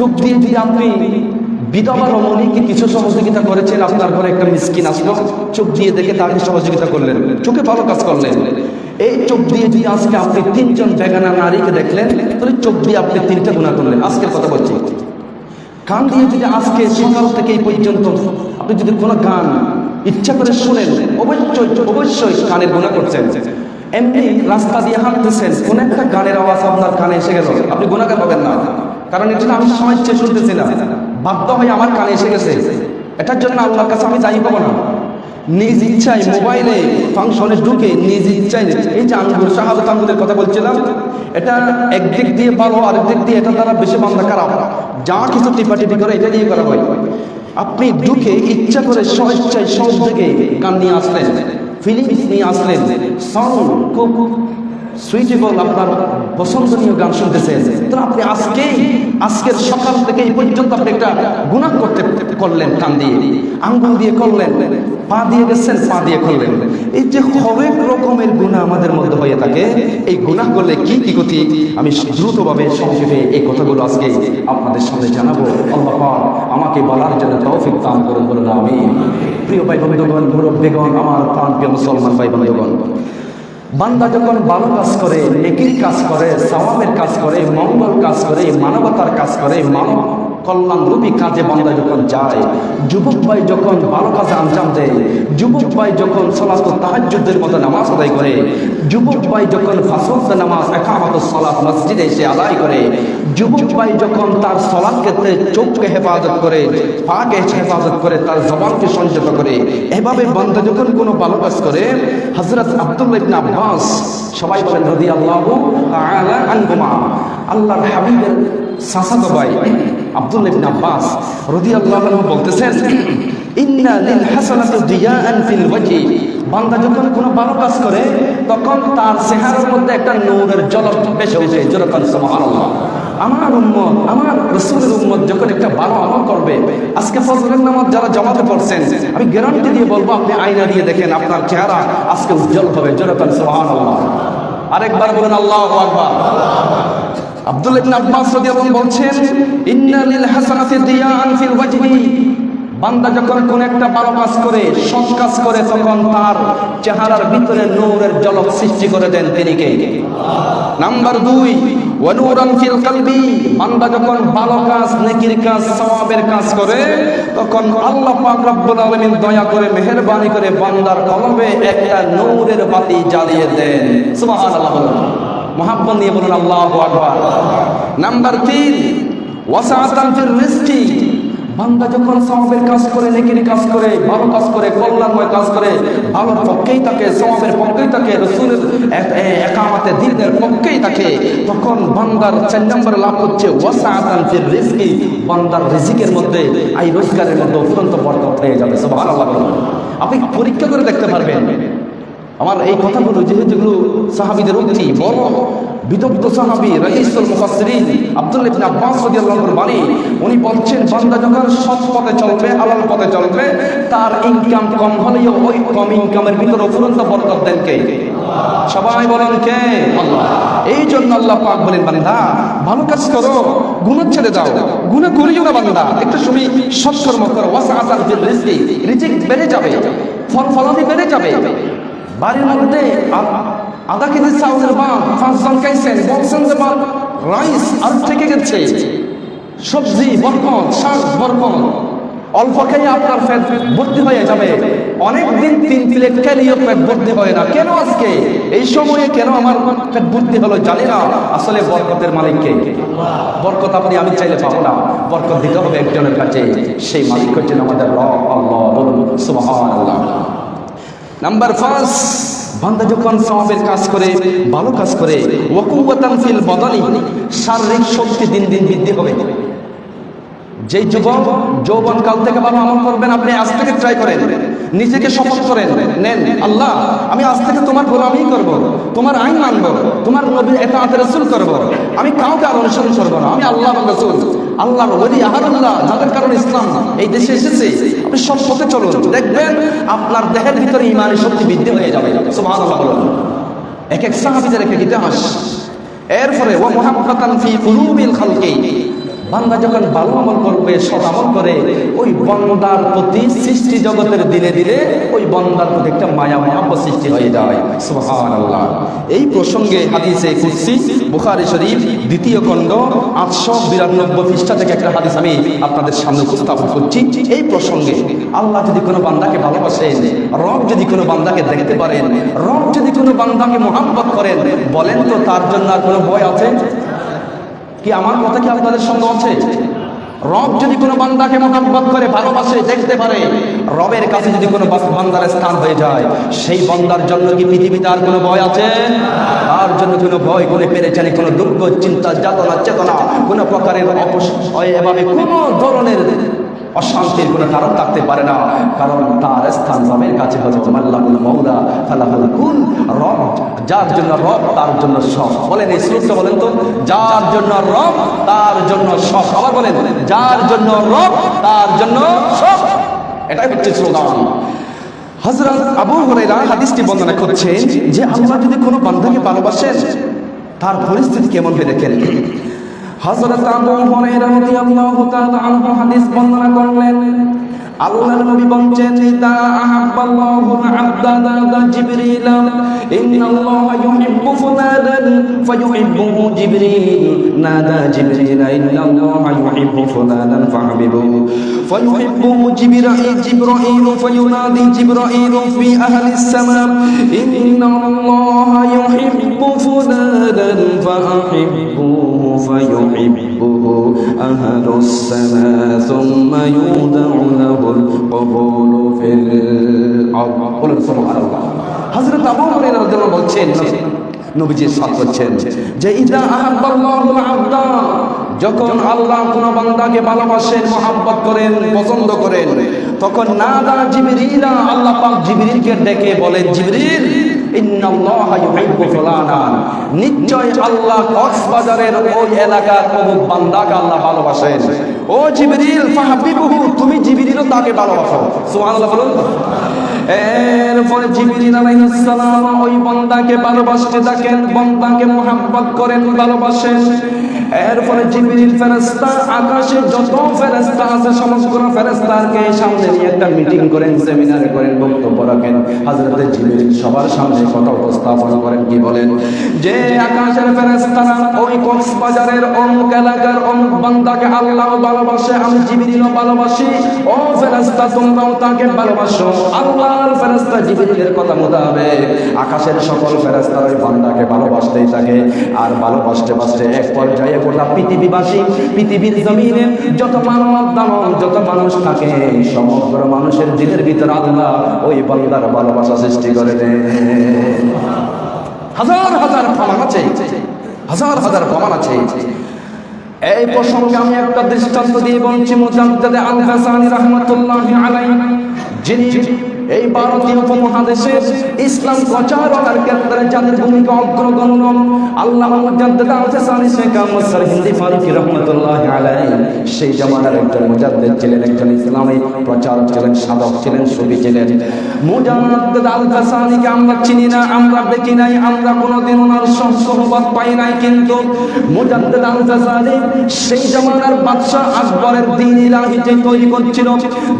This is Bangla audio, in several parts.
চোখ দিয়ে দিয়ে আপনি বিধবা রমণীকে কিছু সহযোগিতা করেছেন, আপনার ঘরে একটা মিসকিন আসলো চোখ দিয়ে দেখে তাকে সহযোগিতা করলেন। চোখে ভালো কাজ করলেন। এই চোখ দিয়ে দিয়ে আজকে আপনি তিনজন বেগানা নারীকে দেখলেন, তাহলে চোখ দিয়ে আপনি তিনটা গুণা করলেন। আজকের কথা বলছি। কান দিয়ে যদি আজকে সকাল থেকে এই পর্যন্ত আপনি যদি কোনো গান ইচ্ছা করে শুনেন, অবশ্যই অবশ্যই কানের গুণা করছেন। এমনি রাস্তা দিয়ে হাঁটতেছেন, কোন একটা গানের আওয়াজ আপনার কানে এসে গেল, আপনি গুণাগার হবেন না। কারণ এটা আমি সময় ইচ্ছে শুনতেছি না বাধ্য হয়ে আমার কানে এসে গেছে। এটার জন্য আল্লাহর কাছে আমি দায়ী পাবো না। নিজ ইচ্ছায় মোবাইলে ফাংশনে ঢুকে নিজ ইচ্ছায় এই যে আঙ্গুর শাহাদত আঙ্গুরের কথা বলছিলাম, এটা একদিক দিয়ে ভালো, আরেক দিক দিয়ে এটা দ্বারা বেশি বান্ধা খারাপ। যা কিছু টিপাটিপি করে এটা দিয়ে করা হয়। আপনি ঢুকে ইচ্ছা করে স্বেচ্ছায় সব থেকে গান নিয়ে আসলেন ফিলিংস নিয়ে আসলেন সং খুব সুইটেবল আপনার পছন্দনীয় গান শুনতেছেন তো আপনি আজকেই, আজকের সকাল থেকে এই পর্যন্ত আপনি একটা গুণা করতে করলেন কান দিয়ে। আঙ্গুল দিয়ে করলেন, পা দিয়ে গেছেন, পা দিয়ে করলেন। এই যে হরেক রকমের গুণা আমাদের মধ্যে হয়ে থাকে, এই গুণা করলে কি কি গতি আমি দ্রুতভাবে সংক্ষেপে এই কথাগুলো আজকে আপনাদের সামনে জানাব। আল্লাহ আমাকে বলার জন্য তৌফিক দান করুন বলুন আমি প্রিয় ভাই বন্ধুগণ মুরব্বীগণ, আমার প্রাণ প্রিয় মুসলমান ভাই বন্ধুগণ বান্দা যখন ভালো কাজ করে, নেকির কাজ করে, সওয়াবের কাজ করে, মঙ্গল কাজ করে, মানবতার কাজ করে, মানব কল্যাণ রূপী কাজে বান্দা যখন যায়, যুবক ভাই যখন ভালো কাজে আঞ্জাম দেয়, যুবক ভাই যখন সলাত তাহাজ্জুদের মতো নামাজ আদায় করে, যুবক ভাই যখন ফাসল নামাজ, একামত সলাত মসজিদে এসে আদায় করে, যুবক ভাই যখন তার সলাৎ ক্ষেত্রে চোখকে হেফাজত করে, পাকে হেফাজত করে, তার জবানকে সংযত করে, এভাবে বান্দা যখন কোনো ভালো কাজ করে হজরত আব্দুল্লাহ আব্বাস সবাই বলেন রদি আল্লাহ আল্লাহর হাবিবের সাসাতো ভাই আব্দুল্লাহ ইবনে আব্বাস রদি আল্লাহ আনহু বলতেছেন, ইন্না লিল হাসানাতি দিয়াআন ফিল ওয়াজহি। বান্দা যখন কোনো ভালো কাজ করে, তখন তার চেহারার মধ্যে একটা নূরের ঝলক ভেসে ওঠে যেরকম সুবহানাল্লাহ। আমার উম্মত, আমার রসুলের উম্মত যখন একটা ভালো আমল করবে, আজকে ফজরের নামাজ যারা জমাতে পড়ছেন, আমি গ্যারান্টি দিয়ে বলব, আপনি আয়না দিয়ে দেখেন, আপনার চেহারা আজকে উজ্জ্বল হবে যেরকম সুবহানাল্লাহ। আরেকবার বলেন, আল্লাহু আকবার। আব্দুল ইবনে আব্বাস রাদিয়াল্লাহু বলছেন, ইন্না লিল হাসানাতি দিয়ান ফিল ওয়াজহি। বান্দা যখন কোন একটা ভালো কাজ করে, সৎ কাজ করে, তখন তার চেহারার ভিতরে নূরের ঝলক সৃষ্টি করে দেন তিনি কে? নাম্বার দুই ওয়ানুরান ফিল কলবি। বান্দা যখন ভালো কাজ, নেকির কাজ, সওয়াবের কাজ করে, তখন আল্লাহ পাক রব্বুল আলামিন দয়া করে, মেহেরবানি করে বান্দার কলবে একটা নূরের বাতি জ্বালিয়ে দেন। সুবহানাল্লাহ মোহাব্বত নিয়ে বলুন, আল্লাহু আকবার। নাম্বার তিন, ওয়াসাআতান ফির রিজকি। বান্দা যখন সওয়াবের কাজ করে, নেকির কাজ করে, ভালো কাজ করে, কল্যাণময় কাজ করে, ভালোর পক্ষেই থাকে সওয়াবের পক্ষেই থাকে রসুলের একামাতে, দিনের পক্ষেই থাকে তখন বান্দার চার নম্বর লাভ হচ্ছে, ওয়াসাআতান ফির রিজকি। বান্দার রিজিকের মধ্যে এই রোজগারের মধ্যে অত্যন্ত বরকত হয়ে যাবে, সুবহানাল্লাহ। আপনি পরীক্ষা করে দেখতে পারবেন আমার এই কথাগুলো যেহেতু সাহাবিদের উক্তি বড় বিদগ্ধ সাহাবি রাইসুল মুফাসসিরিন আব্দুল্লাহ ইবনে আব্বাস রাদিয়াল্লাহু বাণী, উনি বলছেন, বান্দা যখন সৎ পথে চলবে, হালাল পথে চলবে, তার ইনকাম কম হলেও ওই কম ইনকামের ভিতরে অফুরন্ত বরকত দেন কে? সবাই বলেন কে? আল্লাহ। এই জন্য আল্লাহ পাক বলেন, বান্দা, ভালো কাজ করো, গুণ ছেড়ে দাও, গুণ করিও না বান্দা। একটু তুমি সৎকর্ম করো, ওয়াসাআতাল ফির রিজকি, রিজিক বেড়ে যাবে ফল ফলাদি বেড়ে যাবে। বাড়ির মধ্যে আধা কেজি চাউলের মা পাঁচজন খাইছেন, বলছেন যে মা রাইস আর থেকে গেছে সবজি, বরকত, শাক, বরকত। অল্প খেয়ে আপনার পেট ভর্তি হয়ে যাবে। অনেক দিন তিন প্লেট খেলেও পেট ভর্তি হয় না। কেন আজকে? এই সময়ে কেন আমার পেট ভর্তি হলো জানি না। আসলে বরকতের মালিককে বরকত আপনি, আমি চাইলে পাবো না। বরকত দিতে হবে একজনের কাছে। সেই মালিক হচ্ছেন আমাদের রব, আল্লাহ বলুন, সুবহানাল্লাহ। নাম্বার ফার্স্ট বান্দা যখন সওয়াবের কাজ করে, ভালো কাজ করে, ওয়াকুওয়াতান ফিল বদলি শারীরিক শক্তি দিন দিন বৃদ্ধি হবে। যেই যুবক যৌবন কাল থেকে ভালো আমল করবেন, আপনি আজ থেকে ট্রাই করেন। নিজেকে শপথ করেন। নেন। আল্লাহ, আমি আজ থেকে তোমার গোলামি করব, তোমার আইন মানব, তোমার নবী এতাআত রাসূল করব। আমি কাউকে আর অনুসরণ করব না। আমি আল্লাহ রাসূল। আল্লাহর ওলি, আহাদুল্লাহ, যাদের কারণে ইসলাম এই দেশে এসেছে। আপনি সব পথে চলুন। দেখবেন আপনার দেহের ভিতরে ইমানের শক্তি বৃদ্ধি হয়ে যাবে। এক এক সাহাবীদের এক এক ইতিহাস। এরপরে, ওয়া মুহাব্বাতান ফি কুলুবিল খালকি। বান্দা যখন ভালো আমল করবে, সৎ আমল করে, ওই বন্দার প্রতি সৃষ্টি জগতের দিনে দিনে ওই বন্দার প্রতি একটা মায়া, মহাব্বত সৃষ্টি হয়ে যায়। সুবহানাল্লাহ। এই প্রসঙ্গে হাদিসে কুদসি, বুখারী শরীফ, দ্বিতীয় খণ্ড, আটশো বিরানব্বই পৃষ্ঠা থেকে একটা হাদিস আমি আপনাদের সামনে উপস্থাপন করছি। এই প্রসঙ্গে আল্লাহ যদি কোনো বান্দাকে ভালোবাসেন, রব যদি কোনো বান্দাকে দেখতে পারেন, রব যদি কোনো বান্দাকে মোহাম্মত করেন, বলেন তো তার জন্য আর কোনো ভয় আছে? কি আমার কথা কি আপনাদের সঙ্গে আছে? রব যদি কোনো বান্দাকে মোহাম্মত করে, ভালোবাসে, দেখতে পারে, রবের কাছে যদি কোনো বান্দার স্থান হয়ে যায়, সেই বান্দার জন্য কি পৃথিবীতে আর কোনো ভয় আছে? তার জন্য কোনো ভয় কোনো পেরেছানি কোনো দুঃখ চিন্তা, যাতনা, চেতনা, কোনো প্রকারের অপসয় এভাবে কোনো ধরনের অশান্তির কোনো কারণ থাকতে পারে না। কারণ তার স্থান রবের কাছে হচ্ছে মাল্লাহুল মৌলা ফালাহুল কুল রব, যার জন্য রব, তার জন্য সব। বলেন এই শ্লোকটা বলেন তো, যার জন্য রব, তার জন্য সব। আবার বলেন, যার জন্য রব, তার জন্য সব। এটাই হচ্ছে স্লোগান। হযরত আবু হুরায়রা হাদিসটি বর্ণনা করছেন যে, আল্লাহ যদি কোনো বান্দাকে ভালোবাসেন, তার পরিস্থিতি কেমন হবে দেখেন। হযরত আবু হুরায়রা রাদিয়াল্লাহু তাআলা আনহু হাদিস বর্ণনা করলেন, আল্লাহর নবী বলছেন, ইদা আহাব্বাল্লাহুল আবদা দাদা জিবরিল, ইন্নাল্লাহা ইউহিব্বু ফুলানান ফায়ুহিব্বুহু জিবরিল, নাদা জিবরিল, ইন্নাল্লাহা ইউহিব্বু ফুলানান ফাহাবিবুহু ফায়ুহিব্বুহু জিবরাইল জিবরাইল ফায়ুনাদি জিবরাইল ফি আহলিস সামা, ইন্নাল্লাহা ইউহিব্বু ফুলানান ফাআহিব্বুহু ফায়ুহিব্বুহু আহলুস সামা থুম্মা ইউদাউ লাহুল কবুল ফিল আরদ বলুন, সুবহানাল্লাহ। হযরত আবু হুরায়রা রাদিয়াল্লাহু বলছেন, নবীজি সাথ করছেন যে, ইদা আহাব্বাল্লাহুল আবদা যখন আল্লাহ কোন বান্দাকে ভালোবাসেন মহাব্বত করেন, পছন্দ করেন, তখন নাদা জিবরিলা, আল্লাহ পাক জিবরিলকে ডেকে বলেন, জিবরিল নিশ্চয় আল্লাহ কক্সবাজারের ওই এলাকার অমুক বান্দাকে আল্লাহ ভালোবাসেন। ও জিবরিল তুমি জিবরিলও তাকে ভালোবাসো। সুবহানাল্লাহ বলুন। এরপরে জিবরিল আলাইহিস সালাম ওই বান্দাকে ভালোবাসতে থাকেন, বান্দাকে মোহাব্বত করেন, ভালোবাসেন। এরপরে জিবরিল ফেরেশতা, আকাশে যত ফেরেশতা আছে সমস্ত ফেরেশতাকে সামনে নিয়ে একটা মিটিং করেন, সেমিনার করেন, বক্তব্য রাখেন। হযরত জিবরিল সবার সামনে কথা উপস্থাপন করেন, কি বলেন? যে আকাশের ফেরেশতারা ওই কক্সবাজারের অমুক এলাকার অমুক বান্দাকে আল্লাহ ভালোবাসে, আমি জিবরিলও ভালোবাসি। ও ফেরেশতা, তোমরাও তাকে ভালোবাসো। আল্লাহর ফেরেশতা জিবরিলের কথা মোতাবেক আকাশের সকল ফেরেশতা ওই বান্দাকে ভালোবাসতেই থাকে। আর ভালোবাসতে বাসতে এক পর্যায়ে গোটা পৃথিবীবাসী পৃথিবীর জমিনে যত মানব দানব, যত মানুষ থাকে, সমগ্র মানুষের দিনের ভিতরে আল্লাহ ওই বান্দার ভালোবাসা সৃষ্টি করে দেন। হাজার হাজার প্রমাণ আছে। হাজার হাজার প্রমাণ আছে। এই প্রসঙ্গে আমি একটা দৃষ্টান্ত দিয়ে বলছি, মুজাদ্দিদ আল হাসানি রাহমাতুল্লাহি আলাইহি। যিনি এই ভারতীয় উপমহাদেশে ইসলাম প্রচারণার ক্ষেত্রে যাদের ভূমিকা অগ্রগণ্য, আল্লাহ মুজাদ্দিদ হিন্দি ফারুকি রহমতুল্লাহি সেই জামানার একজন মুজাদ্দিদ ছিলেন, একজন ইসলামী প্রচারক ছিলেন, সাধক ছিলেন, সুফি ছিলেন। মুজাদ্দিদ আমরা চিনি না, আমরা দেখি নাই, আমরা কোনোদিন ওনার সংসহবাদ পাই নাই, কিন্তু মুজাদ্দিদ আল হাসানি সেই জামানার বাদশা আকবরের দিন ইলাহি যে তৈরি করছিল।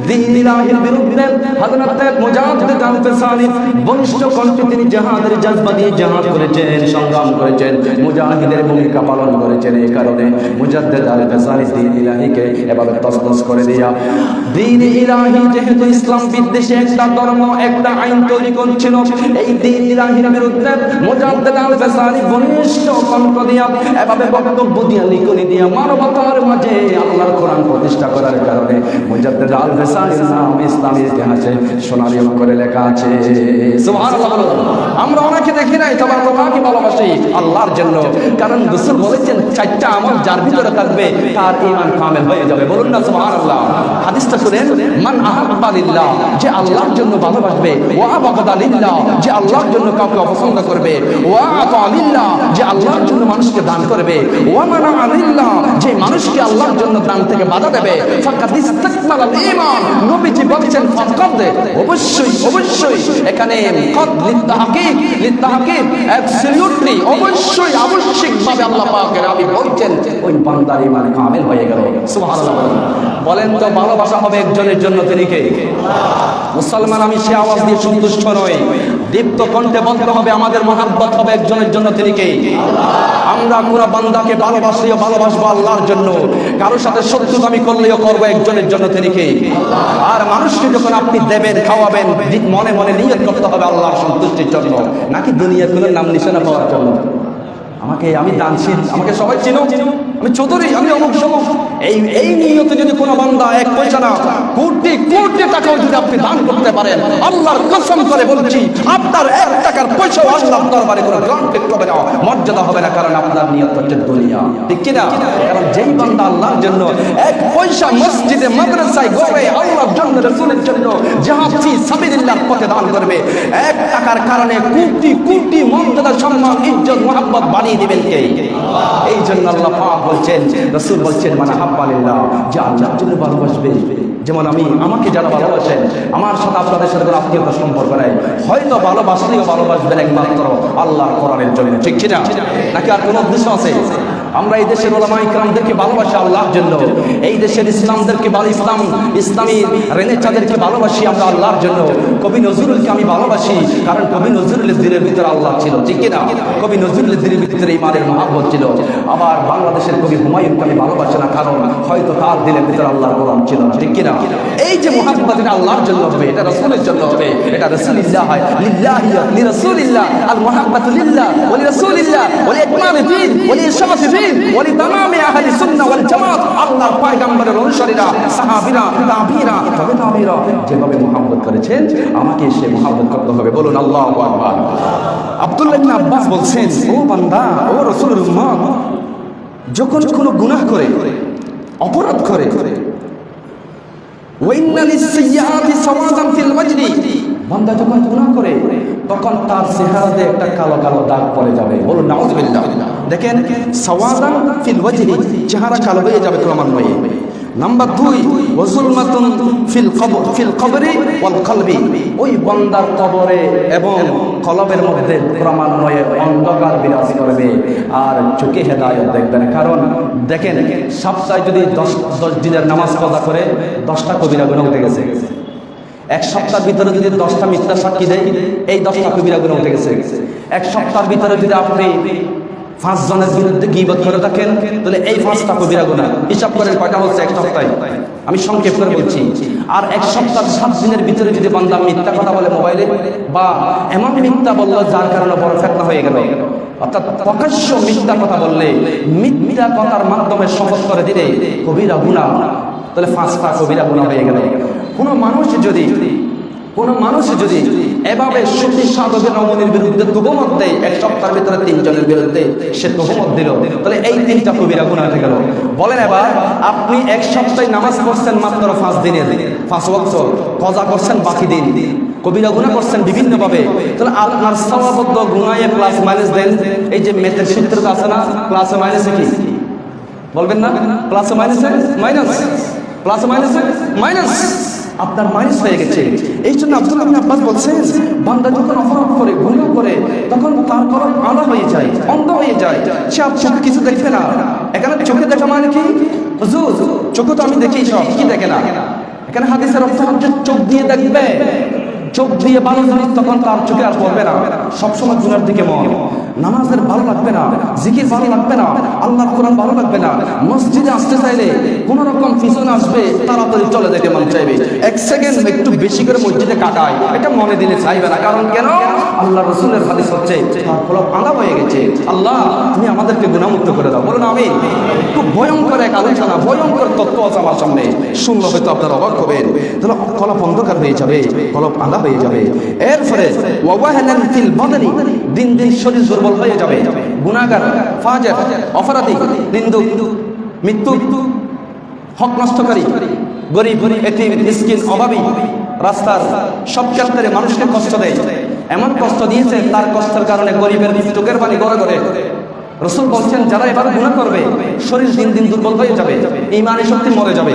দিন ইলাহির বিরুদ্ধে হযরত মুজাদ্দিদ আল হাসানি বলিষ্ঠ কণ্ঠে তিনি জাহাদের জজবা দিয়ে করেছেন, সংগ্রাম করেছেন, মুজাহিদের ভূমিকা পালন করেছেন এই কারণে দিন ইলাহিকে এভাবে করে দিয়া। দিন ইলাহি যেহেতু ইসলাম একটা ধর্ম, একটা আইন তৈরি এই দিন ইলাহির বিরুদ্ধে দিয়া এভাবে বক্তব্য দিয়া, লিখনি দিয়া, মানবতার মাঝে আল্লাহর কোরআন প্রতিষ্ঠা করার কারণে মুজাদ্দিদ আল হাসানির নাম ইসলামের ইতিহাসে সোনালী অক্ষরে লেখা আছে। আমরা অনেকে দেখি নাই, তবে আমরা কাকে ভালোবাসি আল্লাহর জন্য। কারণ রাসূল বলেছেন, চারটা আমল যার ভিতরে থাকবে, তার ঈমান কামেল হয়ে যাবে। বলুন না সুবহানাল্লাহ। হাদিসটা শুনেন, মান আহাব্বালিল্লাহ যে আল্লাহর জন্য ভালোবাসবে, ওয়া বাগাদা লিল্লাহ যে আল্লাহর জন্য কাউকে অপছন্দ করবে, ওয়া আতা লিল্লাহ যে আল্লাহর জন্য মানুষকে দান করবে, ওয়া মানা আলিল্লাহ যে মানুষকে আল্লাহর জন্য দান থেকে বাধা দেবে। ফাকাদ ইস্তাকমাল ঈমান। নবীজি বলেছেন, ফাকাদ অবশ্যই অবশ্যই। এখানে কদ লিতাহকিক অ্যাবসলিউটলি অবশ্যই, আবশ্যিকভাবে আল্লাহ পাকের আমি বলছেন, ওই বান্দার ইমান কামেল হয়ে গেল। বলেন। তো, ভালোবাসা হবে একজনের জন্য তিনি মুসলমান, আমি সে আওয়াজ দিয়ে সন্তুষ্ট নই। দীপ্ত কণ্ঠে বলতে হবে, আমাদের মহাব্বত হবে একজনের জন্য তিনি কে? আমরা কোন বান্দাকে ভালোবাসলেও ভালোবাসবো আল্লাহর জন্য। কারোর সাথে শত্রুতামি করলেও করব একজনের জন্য তিনি কে? আর মানুষকে যখন আপনি দেবেন, খাওয়াবেন মনে মনে নিয়ত করতে হবে আল্লাহর সন্তুষ্টির জন্য, নাকি দুনিয়ার কোনো নাম নিশানা পাওয়ার জন্য? আমাকে আমি দানশীল, আমাকে সবাই চিনো আমি চৌধুরী আমি অমুক সমুক এই এই নিয়তে যদি কোনো বান্দা এক পয়সা না কোটি টাকাও যদি আপনি দান করতে পারেন, আল্লাহর কসম করে বলছি, আপনার এক টাকার পয়সাও আল্লাহর দরবারে কোনো গ্রাম হবে না মর্যাদা হবে না, কারণ আপনার নিয়ত হচ্ছে দুনিয়া। ঠিক কিনা? কারণ যেই বান্দা আল্লাহর জন্য এক পয়সা মসজিদে, মাদ্রাসায় গড়ে আল্লাহর জন্য, রসুলের জন্য জাহাজি সাবিলিল্লাহর পথে দান করবে, এক টাকার কারণে কোটি কোটি মর্যাদা, সম্মান, ইজ্জত মোহাম্মত বানিয়ে দিবেন কে? এই জন্য আল্লাহ পাক বলছেন, রসুল বলছেন মানে হাব্বালিল্লাহ যে আল্লাহর জন্য ভালোবাসবে। যেমন আমি আমাকে যারা ভালোবাসেন, আমার সাথে আপনাদের সাথে কোনো আত্মীয়তা সম্পর্ক নেই। হয়তো ভালোবাসলেও ভালোবাসবেন একমাত্র আল্লাহর কোরআনের জন্য ঠিক কিনা? নাকি আর কোনো উদ্দেশ্য আছে? আমরা এই দেশের ওলামা ইকরামদেরকে ভালোবাসি আল্লাহর জন্য। এই দেশের ইসলামদেরকে ভালো, ইসলাম, ইসলামী রেনেচাদেরকে ভালোবাসি আমরা আল্লাহর জন্য। কবি নজরুলকে আমি ভালোবাসি, কারণ কবি নজরুলের দিনের ভিতরে আল্লাহ ছিল, ঠিক কিনা? কবি নজরুলের দিনের ভিতরে ইমানের মহাব্বত ছিল। আবার বাংলাদেশের কবি হুমায়ুনকে আমি ভালোবাসি না, কারণ হয়তো তার দিনের ভিতরে আল্লাহর কোরআন ছিল, ঠিক কিনা? এই যে মহাব্বত, এটা আল্লাহর জন্য হবে, এটা রসুলের জন্য হবে, এটা রসুলিল্লাহ হয়। লিল্লাহি লিরাসূলিল্লাহ আল মুহাব্বাতু লিল্লাহ, ওয়া লিরাসূলিল্লাহ ওয়া লিইকমালি দ্বীন ওয়া লিইশামাতি যেভাবে করেছেন আমাকে সে করতে হবে বলুন আব্দুল্লাহ আব্বাস বলছেন ও ও যখন কোনো গুনাহ করে, অপরাধ করে বান্দা যখন করে, তখন তার চেহারাতে একটা কালো কালো দাগ পড়ে যাবে। বলুন, নাউজুবিল্লাহ। দেখেন, সাওয়াদান ফিল ওয়াজহি, চেহারা কালো হয়ে যাবে ক্রমান্বয়ে। নাম্বার দুই ওয়াজুলমাতুন ফিল কবর ফিল কবরি ওয়াল কলবি। ওই বান্দার কবরে এবং কলবের মধ্যে ক্রমান্বয়ে অন্ধকার বিরাজ করবে। আর চোখে হেদায়ত দেখবেন। কারণ, দেখেন, সপ্তাহে যদি দশ দশ দিনের নামাজ কাজা করে দশটা কবিরা গুণ উঠে গেছে। এক সপ্তাহের ভিতরে যদি দশটা মিথ্যা সাক্ষী দেয়, এই দশটা কবিরা গুণ উঠে গেছে। এক সপ্তাহের ভিতরে যদি আপনি পাঁচ জনের বিরুদ্ধে গিবত করে থাকেন, তাহলে এই পাঁচটা কবিরা গুণা হিসাব করেন, কয়টা হচ্ছে এক সপ্তাহে? আমি সংক্ষেপ করে বলছি। আর এক সপ্তাহ সাত দিনের ভিতরে যদি বান্দা মিথ্যা কথা বলে মোবাইলে, বা এমন মিথ্যা বলল যার কারণে বড় ফেতনা হয়ে গেল, অর্থাৎ প্রকাশ্য মিথ্যা কথা বললে মিথ্যা কথার মাধ্যমে শপথ করে দিলে কবিরা গুণা তাহলে পাঁচটা কবিরা গুণা হয়ে গেল। কোনো মানুষ যদি কোনো মানুষ যদি এভাবে সতী সাধকের নমনের বিরুদ্ধে তুহমত দেয়, এক সপ্তাহের ভিতরে তিনজনের বিরুদ্ধে সে তুহমত দিল। তাহলে এই তিনটা কবিরা গুণা হয়ে গেল। বলেন এবার, আপনি এক সপ্তাহে নামাজ পড়ছেন মাত্র পাঁচ দিনের, পাঁচ ওয়াক্ত, কজা করছেন বাকি দিন, কবিরা গুণা করছেন বিভিন্নভাবে। তাহলে আপনার সভাবদ্ধ গুণায় প্লাস মাইনাস দেন। এই যে মেথের সূত্রটা আছে না প্লাস মাইনাসে কি? বলবেন না? প্লাস মাইনাসে মাইনাস প্লাস মাইনাসে মাইনাস আপনার মাইনাস হয়ে গেছে। এই জন্য আব্দুল আব্বাস বলছেন, বান্দা যখন অপরাধ করে ভুল করে, তখন তার কলম আলা হয়ে যায়, অন্ধ হয়ে যায়। সে আপনার কিছু দেখবে না। এখানে চোখে দেখা মানে কি? চোখে তো আমি দেখি সব, কি দেখে না? এখানে হাদিসের অর্থ চোখ দিয়ে দেখবে। চোখ দিয়ে ভালো জিনিস তখন তার চোখে আর পড়বে না। সবসময় গুনার দিকে মন। নামাজের ভালো লাগবে না, জিকির ভালো লাগবে না, আল্লাহর কোরআন ভালো লাগবে না। মসজিদে আসতে চাইলে কোন রকম পিছনে আসবে, তাড়াতাড়ি চলে যেতে মন চাইবে। এক সেকেন্ড একটু বেশি করে মসজিদে কাটায়, এটা মনে দিলে চাইবে না। কারণ কেন? আল্লাহ রসুলের হাদিস হচ্ছে, তার ফলক আঁধা হয়ে গেছে। আল্লাহ, তুমি আমাদেরকে গুণামুক্ত করে দাও। বলুন আমি খুব ভয়ঙ্কর এক আলোচনা, ভয়ঙ্কর তত্ত্ব আছে আমার সামনে। শুনলে হয়তো আপনার অবাক হবেন। তাহলে কলপ অন্ধকার হয়ে যাবে। কলপ আঁধা হয়ে যাবে। এরপরে দিন দিন শরীর দুর্বল হয়ে যাবে। গুনাহগার, ফাজের, অপরাধী, নিন্দুক, মৃত্যু হক নষ্টকারী গরিব অভাবী রাস্তার সব ক্ষেত্রে মানুষকে কষ্ট দেয়। এমন কষ্ট দিয়েছে, তার কষ্টের কারণে গরিবের চোখের পানি গড়ে গড়ে। রসুল বলছেন, যারা এভাবে গুণা করবে, শরীর দিন দিন দুর্বল হয়ে যাবে, ইমানি শক্তি মরে যাবে।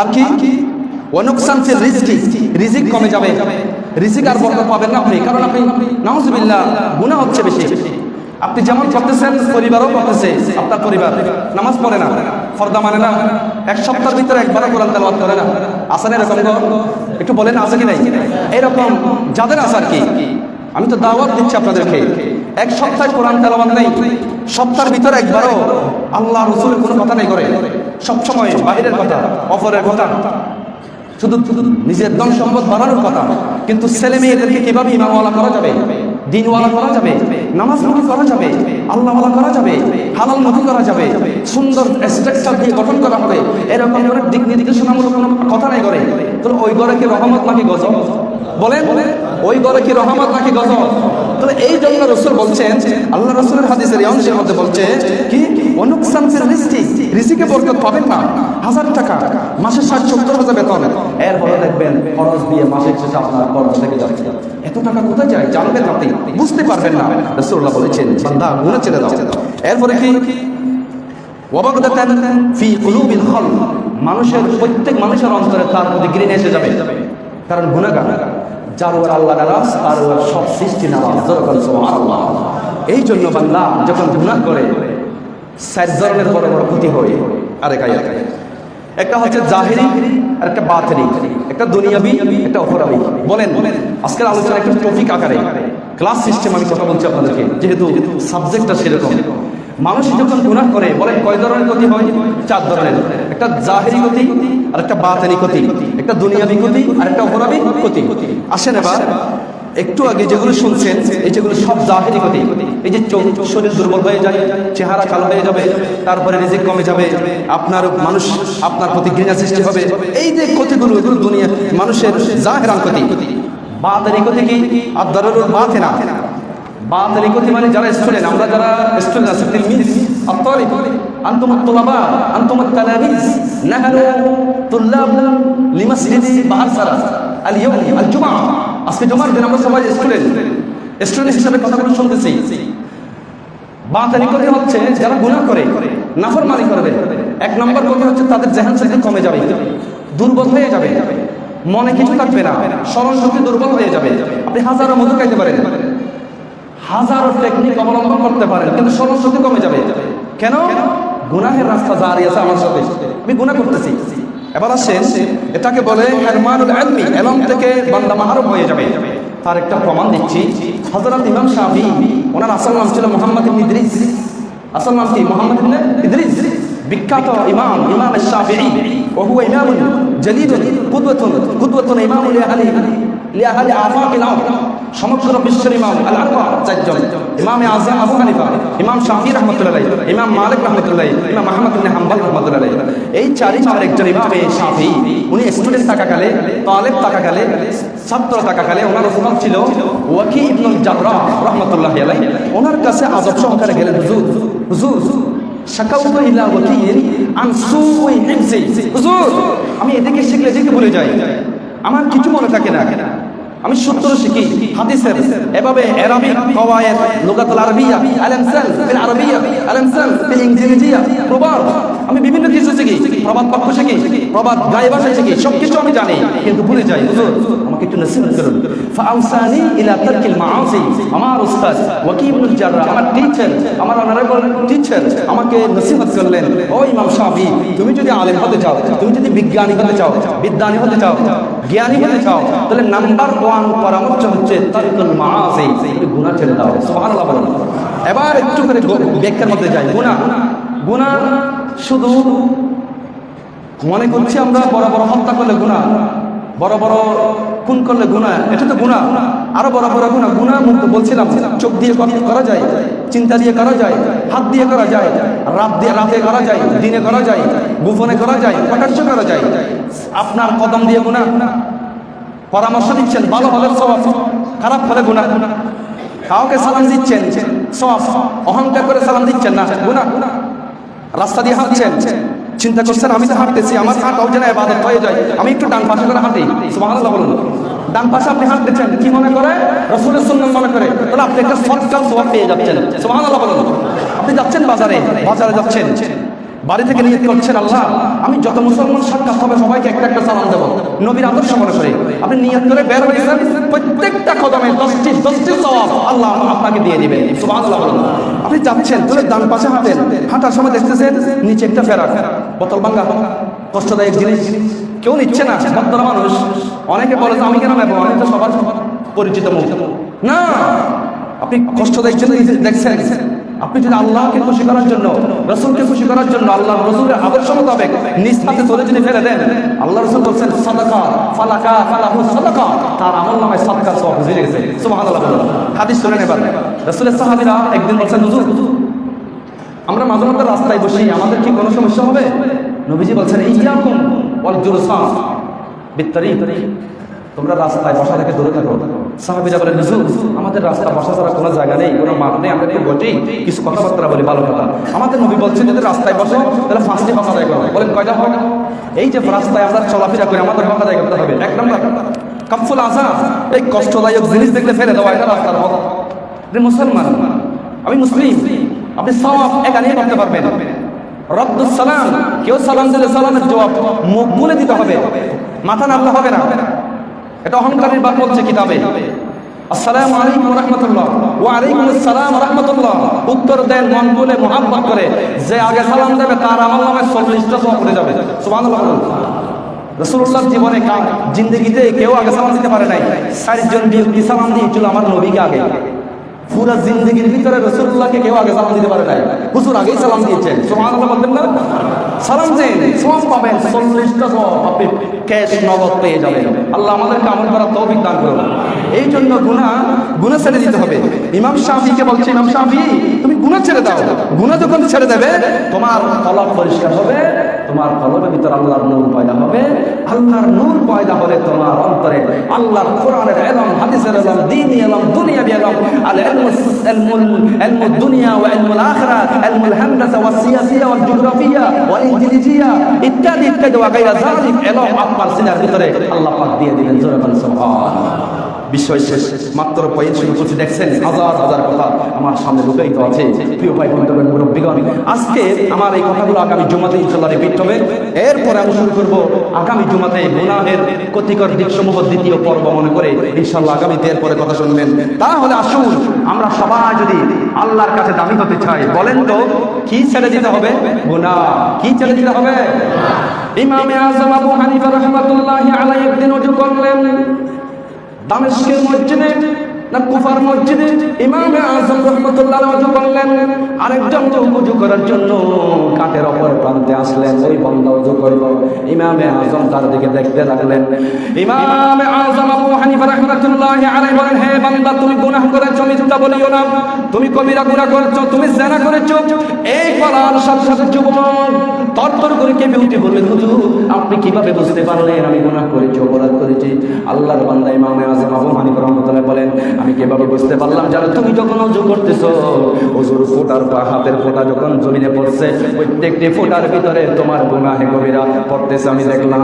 আর কি? অনুকসান ফিল রিজকি কমে যাবে। রিজিক আর বরকত পাবেন না আপনি। কারণ আপনি নাউজুবিল্লাহ গুনাহ হচ্ছে বেশি। আপনি যেমন করতেছেন পরিবারও করতেছে আপনার পরিবার। নামাজ পড়ে না ফর্দা মানে না। এক সপ্তাহের ভিতরে একবারও কোরআন তেলাওয়াত করে না। আসেন এরকম? একটু বলেন আছে কি নাই? এরকম যাদের আছে আর কি। আমি তো দাওয়াত দিচ্ছি আপনাদেরকে। এক সপ্তাহ কোরআন তেলাওয়াত নেই। সপ্তাহের ভিতরে একবারও আল্লাহ রসুলের কোনো কথা নেই করে। সবসময় বাইরের কথা অপরের কথা। শুধু নিজের ধন সম্পদ বাড়ানোর কথা কিন্তু ছেলে মেয়েদেরকে কীভাবে ইমামওয়ালা করা যাবে? দিনওয়ালা করা যাবে? নামাজ মুখী করা যাবে? আল্লাহওয়ালা করা যাবে? হালাল মুখী করা যাবে? সুন্দর স্ট্রাকচার দিয়ে গঠন করা হবে? এরকম করে দিক নির্দেশনামূলক কোনো কথা নাই করে তো ওই ঘরে কি রহমত নাকি গজব? বলেন, ওই ঘরে কি রহমত নাকি গজব? তাহলে এই জন্য রসুল বলছেন, আল্লাহ রসুলের হাদিসের অংশের মধ্যে বলছে কি অনুকসান রিস্কি বরকত পাবেন না, হাজার টাকা, মাসে ষাট, সত্তর হাজার বেতন। এরপরে দেখবেন খরচ দিয়ে মাসের শেষে আপনার থেকে যাচ্ছে। এত টাকা কোথায় যায়? জানবেন আপনি, বুঝতে পারবেন না। রসুল্লাহ বলেছেন, বান্দা গুণে ছেড়ে দাও। এরপরে কি? মানুষের, প্রত্যেক মানুষের অন্তরে তার প্রতি ঘৃণা এসে যাবে। কারণ গুণাগার যার আল্লাহ নারাজ, তার উপর সব সৃষ্টি যেরকম সুবহানাল্লাহ। এই জন্য বান্দা যখন গুনাহ করে, চার ধরনের বড় বড় ক্ষতি হয়। আরেক আয়াত। একটা হচ্ছে জাহিরি আর একটা বাতিনি। একটা দুনিয়াবি, একটা অপরাবি। বলেন, আজকের আলোচনা একটু টপিক আকারে। ক্লাস সিস্টেম আমি কথা বলছি আপনাদেরকে, যেহেতু সাবজেক্টটা সেরকম। মানুষ যখন গুনাহ করে, বলে কয় ধরনের ক্ষতি হয়? চার ধরনের। একটা জাহেরি ক্ষতি, আর একটা বাতানি ক্ষতি। একটা দুনিয়াবি ক্ষতি, আর একটা অপরাবী ক্ষতি। আসেন এবার, একটু আগে যেগুলো শুনছেন, এই যেগুলো সব জাহেরি ক্ষতি। এই যে চোখ, শরীর দুর্বল হয়ে যায়, চেহারা কালো হয়ে যাবে, তারপরে রিজিক কমে যাবে, আপনার মানুষ আপনার প্রতি ঘৃণা সৃষ্টি হবে। এই যে ক্ষতিগুলো, এগুলো দুনিয়া মানুষের জাহেরান ক্ষতি। বাতানি ক্ষতি কি? আর দরুর বাতে না বাতিল ইকতি মানে যারা স্টুডেন্ট আমরা যারা স্টুডেন্ট আছি তিলমিজ আত-তালিব আনতুম তুলাবা আনতুম তালাবিজ লিমা তুল্লাব লিমাসজিদি বাহারসারা আল ইয়াউম, আল জুমআ। আজকে জুমার দিন আমরা সবাই স্টুডেন্ট স্টুডেন্ট হিসাবে কথাগুলো শুনতেছি। বাতিল ইকতি হচ্ছে যারা গুনাহ করে, নাফরমানি করবে। এক নম্বর কথা হচ্ছে তাদের জেহান শক্তি কমে যাবে। দুর্বল হয়ে যাবে। মনে কিছু থাকবে না। স্মরণ শক্তি দুর্বল হয়ে যাবে। আপনি হাজারো মধু খাইতে পারেন। হাজারো টেকনিক অবলম্বন করতে পারেন, কিন্তু সরস্বতী কমে যাবে। কেন? গুনাহের রাস্তা যা আছে আমার সাথে। আমি গুনা করতেছি। এবার আসছে এটাকে বলে এলম থেকে বান্দা মাহারব হয়ে যাবে। তার একটা প্রমাণ দিচ্ছি। হজরত ইমাম শাহি ওনার আসল নাম ছিল মোহাম্মদ ইদ্রিস। আসল নাম কি? মোহাম্মদ ইদ্রিস? বিখ্যাত ইমাম ইমাম শাহি ওহু জলি জালিলুন, কুদওয়াতুন কুদওয়াতুন ইমামুল আলী লিয়াহালি আফাক ইলাম সমগ্র বিশ্বের ইমাম আল আকবা চারজন। ইমাম আজম আবু হানিফা, ইমাম শাহি রহমতুল্লাহ ইমাম মালিক রহমতুল্লাহ ইমাম আহমদ ইবনে হাম্বল রহমতুল্লাহ এই চার একজন ইমামে শাহি উনি স্টুডেন্ট থাকাকালে, তালেব থাকাকালে, ছাত্র থাকাকালে ওনার উস্তাদ ছিল ওয়াকি ইবনুল জাররাহ রহমতুল্লাহ আলাইহি। ওনার কাছে আজব সহকারে গেলেন, হুজুর হুজুর, শাকাউতু ইলা ওয়াকির আন সুই হিফজি হুজুর, আমি এদিকে শিখলে এদিকে ভুলে যাই। আমার কিছু মনে থাকে না। আমি সূত্র শিখি, হাদিসের, এভাবে আরবিক কওয়ায়েদ লুগাতুল আরবিয়া, আল আমসাল ফিল আরবিয়া, আল আমসাল ফিল ইংরেজিয়া প্রবাদ আমি বিভিন্ন কিছু শিখি। প্রবাদ বাক্য শিখি, প্রবাদ গায়ে ভাষা শিখি সব কিছু আমি জানি। কিন্তু ভুলে যাই, হুজুর, আমাকে একটু নসিহত করুন। ফাউসানি ইলা তারকিল মাআসি। আমার উস্তাদ ওয়াকিবুল জাররা, আমার টিচার আমার অনারেবল টিচার আমাকে নসিহত করলেন। ও ইমাম শাফি, তুমি যদি আলেম হতে চাও, তুমি যদি বিজ্ঞানী হতে চাও, বিদ্যানী হতে চাও, জ্ঞানী হতে চাও, তাহলে নাম্বার ওয়ান পরামর্শ হচ্ছে তারকুল মাআসি। গুনাহ ছেড়ে দাও, সুবহানাল্লাহ এবার একটু করে ব্যাখ্যার মধ্যে যাই। গুনাহ। গুনাহ শুধু মনে করছি আমরা বড় বড় হত্যা করলে গুনাহ, বড় বড় খুন করলে গুনাহ, এটা তো গুনাহ। আরও বড় বড় গুনাহ গুনাহ মুক্ত বলছিলাম, চোখ দিয়ে করা যায়, চিন্তা দিয়ে করা যায়, হাত দিয়ে করা যায়, রাত দিয়ে রাতে করা যায়, দিনে করা যায়, গোপনে করা যায় প্রকাশ্য করা যায়। আপনার কদম দিয়ে গুনাহ। পরামর্শ দিচ্ছেন, ভালো হলে সব খারাপ হলে গুনাহ। কাউকে সালাম দিচ্ছেন সব অহংকার করে সালাম দিচ্ছেন না, গুনাহ। রাস্তা দিয়ে হাঁটছেন। চিন্তা করছেন, আমি তো হাঁটতেছি, আমার হাঁটাও যেন হয়ে যায়। আমি একটু ডান পাশে করে হাঁটি। সুবহানাল্লাহ বলুন। ডান পাশে আপনি হাঁটতেছেন, কি মনে করে? রসুলের সুন্নাত মনে করে। তাহলে আপনি একটা সৎকাল সওয়াব পেয়ে যাচ্ছেন। সুবহানাল্লাহ বলুন। আপনি যাচ্ছেন বাজারে বাজারে যাচ্ছেন। বাড়ি থেকে নিয়ত করছেন আল্লাহ, আমি যত মুসলমান সাক্ষাৎ হবে, সবাইকে একটা একটা সালাম দেবো। নবীর আদর্শ মনে করে আপনি নিয়ত করে বের হয়েছেন প্রত্যেকটা কদমে দশটি দশটি সওয়াব আল্লাহ আপনাকে দিয়ে দিবেন। আপনি যাচ্ছেন তুলে ডান পাশে হাঁটেন হাঁটার সময় দেখতেছেন, নিচে একটা ফেরা বোতল ভাঙ্গা, কষ্টদায়ক জিনিস। কেউ নিচ্ছে না, ভদ্র মানুষ। অনেকে বলে আমি কেন নেব? আমি তো সবার পরিচিত মুখ। না, আপনি কষ্টদায়ক জিনিস দেখছেন। আপনি যদি আল্লাহকে খুশি করার জন্য, রসুলকে খুশি করার জন্য আল্লাহ রসুলের আদর্শ মোতাবেক নিজ হাতে ধরে যদি ফেলে দেন আল্লাহ রসুল বলছেন, সাদাকা তার আমল নামে সাদকা সব বুঝে গেছে। হাদিস শুনেন এবার রসুলের সাহাবীরা একদিন বলছেন, হুজুর, আমরা মাঝে মধ্যে রাস্তায় বসি, আমাদের কি কোনো সমস্যা হবে? নবীজি বলছেন ইয়াকুম ওয়াল জুরসান বিত্তারি তোমরা রাস্তায় বসা থেকে দূরে থাকো। সাহাবিরা বলেন, হুজুর, আমাদের রাস্তা বসা ছাড়া কোনো জায়গা নেই, কোনো মাপ নেই, আমরা একটু বসি, কিছু কথাবার্তা বলি, ভালো কথা। আমাদের নবী বলছেন, যদি রাস্তায় বসো, তাহলে ফাঁসটি আদায় করো বলেন, কয়টা হক এই যে রাস্তায় আমরা চলাফেরা করি, আমাদের হক আদায় করতে হবে? এক নম্বর কাফুল আসা এই কষ্টদায়ক জিনিস দেখলে ফেলে দেওয়া এটা রাস্তার আপনি মুসলমান, আমি মুসলিম, আপনি সওয়াব একানে করতে পারবেন। রব্দুস সালাম, কেউ সালাম দিলে সালামের জবাব মুখ বলে দিতে হবে। মাথা নামলে হবে না। এটা অহংকারের বাপ বলছে কিতাবে। আসসালামু আলাইকুম রহমতুল্লাহ। ওয়া আলাইকুম আসসালাম রহমতুল্লাহ। উত্তর দেন, মন বলে মোহাব্বত করে। যে আগে সালাম দেবে, তার আমল নামে চল্লিশটা সব করে যাবে। জীবনে কাজ জিন্দগিতে কেউ আগে সালাম দিতে পারে নাই? চারজন ব্যক্তি সালাম দিয়েছিল আমার নবীকে আগে। পুরা জিন্দগির ভিতরে রসুল্লাহকে কেউ আগে সালাম দিতে পারে নাই। হুজুর আগেই সালাম দিয়েছেন। বলতেন না? সালাম পাবেন। চল্লিশটা ক্যাশ নগদ পেয়ে যাবেন। আল্লাহ আমাদেরকে আমল করার তৌফিক দান করুন। এই জন্য গুনাহ গুনাহ ছেড়ে দিতে হবে। ইমাম শাফিকে বলছে, ইমাম শাফি তুমি গুনাহ ছেড়ে দাও। গুনাহ যখন ছেড়ে দেবে, তোমার কলব পরিষ্কার হবে। তোমার কলবের ভিতর আল্লাহর নূর পয়দা হবে। আল্লাহর নূর পয়দা হলে তোমার অন্তরে আল্লাহর কোরআনের এলম, হাদিসের এলম দ্বীনি এলম, দুনিয়াবি এলম, আল ইলমুল ইলমুদ দুনিয়া ওয়া ইলমুল আখিরা ইলমুল হান্দাসা ওয়াস সিয়াসিয়া ওয়াল জিওগ্রাফিয়া ওয়াল ইনজিলিজিয়া, ইত্যাদি ইত্যাদি ওয়া গায়রা যালিক এলম আপনার সিনার ভিতরে আল্লাহ পাক দিয়ে দিবেন। জোরে বলেন সুবহানাল্লাহ। বিষয় শেষ। মাত্র পয়েন্ট করছি দেখছেন, হাজার হাজার কথা আমার সামনে লুকায়িত আছে। প্রিয় ভাই বন্ধুগণ মুরব্বীগণ, আজকে আমার এই কথাগুলো আগামী জুমাতে ইনশাল্লাহ রিপিট হবে। এরপরে আমি শুরু করব আগামী জুমাতে গুনাহের ক্ষতিকর দিকসমূহ দ্বিতীয় পর্ব মনে করে ইনশাল্লাহ আগামীতে এরপরে কথা শুনবেন। তাহলে আসুন, আমরা সবাই যদি আল্লাহর কাছে দামি হতে চাই, বলেন তো, কি ছেড়ে দিতে হবে? গুনাহ। কি ছেড়ে দিতে হবে? ইমামে আজম আবু হানিফা রহমাতুল্লাহি আলাইহি একদিন ওযু করলেন। দামেস্কের মসজিদে কুফার মসজিদে ইমামে আজম রহমতুল্লাহ ওযু করলেন। আরেকজন তো ওযু করার জন্য কাঠের অপর প্রান্তে আসলেন, ওই বন্ধ ওযু করল। ইমামে আজম তার দিকে দেখতে লাগলেন। ইমামে আজম আবু হানিফা বলেন, হে বান্দা, তুমি গুনাহ করেছ, মিথ্যা বলিও না। তুমি কবিরা গুনাহ করেছ, তুমি জেনা করেছ। এই বলার সাথে সাথে যুবক, তরতর করে কেঁপে উঠে বললেন হুজুর, আপনি কীভাবে বুঝতে পারলেন? আমি গুনাহ করেছি, অপরাধ করেছি। আল্লাহর বান্দা ইমামে আজম আবু হানিফা বলেন আমি কীভাবে বুঝতে পারলাম? জানো তুমি যখন অজু করতেছো, অজুর ফোটার বা হাতের ফোঁটা যখন জমিনে পড়ছে, প্রত্যেকটি ফোটার ভিতরে তোমার গুনাহে কবিরা পড়তেছে, আমি দেখলাম।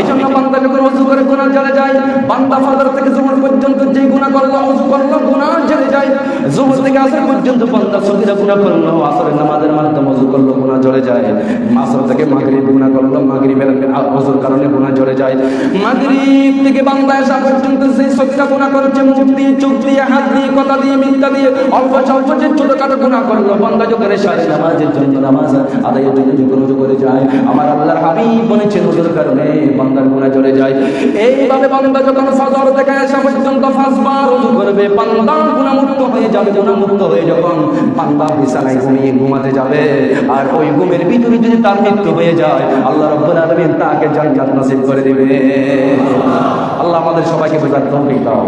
এই জন্য বান্দা যখন অজু করে গুনাহ জ্বলে যায়। বান্দা ফাদার থেকে জোহর পর্যন্ত যে গুনাহ করল, অজু করল গুনাহ জ্বলে যায়। জোহর থেকে পর্যন্ত বান্দা গুনাহ করল, আসরের নামাজের মাধ্যমে অজু করল জ্বলে যায়। আসর থেকে মাগরিব গুনাহ করল, মাগরিবের অজুর কারণে গুনাহ জ্বলে যায়। মাগরিব থেকে বান্দা আসা পর্যন্ত সেই গুনাহ করছে মুখ দিয়ে চোখ দিয়ে, হাত দিয়ে, কথা দিয়ে, মিথ্যা দিয়ে অল্প স্বল্প যে ছোটখাটো গুনাহ করল বান্দা যখন এসে নামাজের জন্য নামাজ, আদায়ের জন্য যখন উজু করে যায়। আমার আল্লাহর হাবিব বলেছেন ওদের কারণে বান্দার গুনাহ চলে যায়। এইভাবে বান্দা যখন ফজর থেকে আসা পর্যন্ত পাঁচবার উজু করবে বান্দা গুনাহমুক্ত হয়ে যাবে গুনাহমুক্ত হয়ে যখন বান্দা বিছানায় ঘুমিয়ে ঘুমাতে যাবে। আর ওই ঘুমের ভিতরে যদি তার মৃত্যু হয়ে যায়, আল্লাহ রব্বুল আলামিন তাকে জান্নাত নসিব করে দেবে। আল্লাহ আমাদের সবাইকে বোঝার তৌফিক দাও।